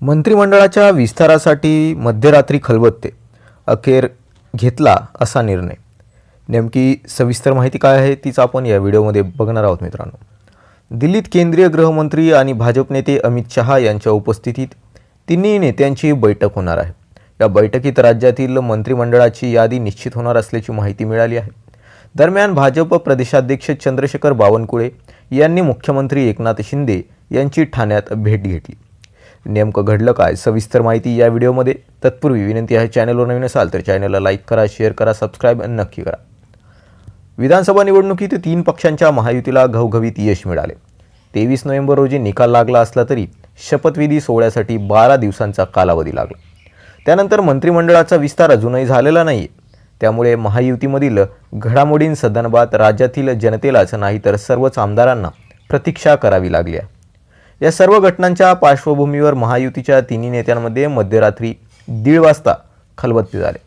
मंत्रिमंडळाच्या विस्तारासाठी मध्यरात्री खलबत्ते अखेर घेतला असा निर्णय. नेमकी सविस्तर माहिती काय आहे तीच आपण या व्हिडिओमध्ये बघणार आहोत मित्रांनो. दिल्लीत केंद्रीय गृहमंत्री आणि भाजप नेते अमित शहा यांच्या उपस्थितीत तिन्ही नेत्यांची बैठक होणार आहे. या बैठकीत राज्यातील मंत्रिमंडळाची यादी निश्चित होणार असल्याची माहिती मिळाली आहे. दरम्यान भाजप प्रदेशाध्यक्ष चंद्रशेखर बावनकुळे यांनी मुख्यमंत्री एकनाथ शिंदे यांची ठाण्यात भेट घेतली. नेमकं घडलं काय? सविस्तर माहिती या व्हिडिओमध्ये. तत्पूर्वी विनंती आहे चॅनलवर नवीन असाल तर चॅनलला लाईक करा शेअर करा सबस्क्राईब आणि नक्की करा. विधानसभा निवडणुकीत तीन पक्षांच्या महायुतीला घवघवीत यश मिळाले. तेवीस नोव्हेंबर रोजी निकाल लागला असला तरी शपथविधी सोहळ्यासाठी बारा दिवसांचा कालावधी लागला. त्यानंतर मंत्रिमंडळाचा विस्तार अजूनही झालेला नाही त्यामुळे महायुतीमधील घडामोडींसंदर्भात राज्यातील जनतेलाच नाही तर सर्वच आमदारांना प्रतीक्षा करावी लागली आहे. या सर्व घटनांच्या पार्श्वभूमीवर महायुतीच्या तिन्ही नेत्यांमध्ये मध्यरात्री दीड वाजता खलबत्ते झाले.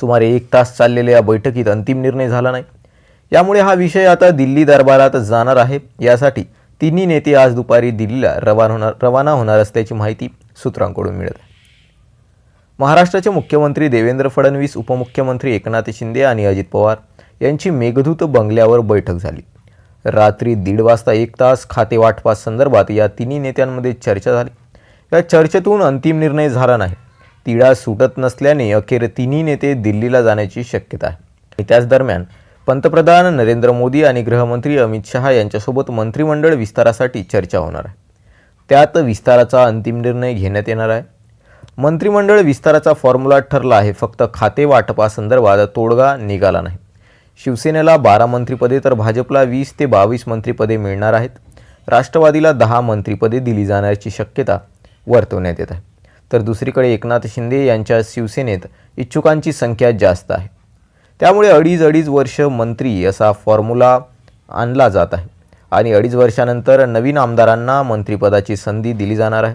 सुमारे एक तास चाललेल्या या बैठकीत अंतिम निर्णय झाला नाही. यामुळे हा विषय आता दिल्ली दरबारात जाणार आहे. यासाठी तिन्ही नेते आज दुपारी दिल्लीला रवाना होणार रवाना होणार असल्याची माहिती सूत्रांकडून मिळत आहे. महाराष्ट्राचे मुख्यमंत्री देवेंद्र फडणवीस उपमुख्यमंत्री एकनाथ शिंदे आणि अजित पवार यांची मेघदूत बंगल्यावर बैठक झाली. रात्री दीड वाजता एक तास खाते वाटपासंदर्भात या तिन्ही नेत्यांमध्ये चर्चा झाली. या चर्चेतून अंतिम निर्णय झाला नाही. तिढा सुटत नसल्याने अखेर तिन्ही नेते दिल्लीला जाण्याची शक्यता आहे. त्याच दरम्यान पंतप्रधान नरेंद्र मोदी आणि गृहमंत्री अमित शहा यांच्यासोबत मंत्रिमंडळ विस्तारासाठी चर्चा होणार आहे. त्यात विस्ताराचा अंतिम निर्णय घेण्यात येणार आहे. मंत्रिमंडळ विस्ताराचा फॉर्म्युला ठरला आहे फक्त खाते वाटपासंदर्भात तोडगा निघाला नाही. शिवसेनेला बारा मंत्रिपदे तर भाजपला वीस ते बावीस मंत्रिपदे मिळणार आहेत. राष्ट्रवादीला दहा मंत्रिपदे दिली जाण्याची शक्यता वर्तवण्यात येत आहे. तर दुसरीकडे एकनाथ शिंदे यांच्या शिवसेनेत इच्छुकांची संख्या जास्त आहे. त्यामुळे अडीच अडीच वर्ष मंत्री असा फॉर्म्युला आणला जात आहे आणि अडीच वर्षानंतर नवीन आमदारांना मंत्रिपदाची संधी दिली जाणार आहे.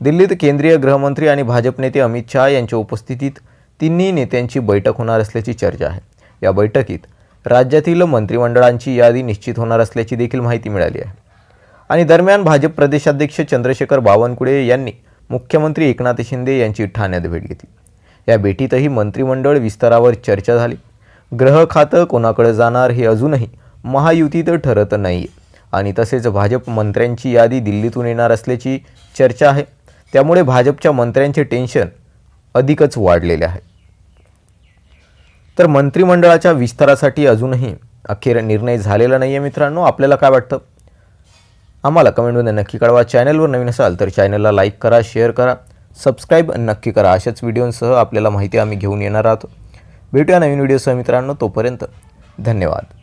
दिल्लीत केंद्रीय गृहमंत्री आणि भाजप नेते अमित शहा यांच्या उपस्थितीत तिन्ही नेत्यांची बैठक होणार असल्याची चर्चा आहे. या बैठकीत राज्यातील मंत्रिमंडळांची यादी निश्चित होणार असल्याची देखील माहिती मिळाली आहे. आणि दरम्यान भाजप प्रदेशाध्यक्ष चंद्रशेखर बावनकुळे यांनी मुख्यमंत्री एकनाथ शिंदे यांची ठाण्यात भेट घेतली. या भेटीतही मंत्रिमंडळ विस्तारावर चर्चा झाली. ग्रह खातं कोणाकडे जाणार हे अजूनही महायुतीत ठरत नाही. आणि तसेच भाजप मंत्र्यांची यादी दिल्लीतून येणार असल्याची चर्चा आहे. त्यामुळे भाजपच्या मंत्र्यांचे टेन्शन अधिकच वाढलेले आहे. तर मंत्रिमंडळाच्या विस्तारासाठी अजूनही अखेर निर्णय झालेला नाही आहे मित्रांनो. आपल्याला काय वाटतं? आम्हाला कमेंटमध्ये नक्की कळवा. चॅनलवर नवीन असाल तर चॅनलला लाईक करा शेअर करा. सबस्क्राईब नक्की करा. अशाच व्हिडिओंसह आपल्याला माहिती आम्ही घेऊन येणार आहोत. भेटूया नवीन व्हिडिओसह मित्रांनो. तोपर्यंत धन्यवाद.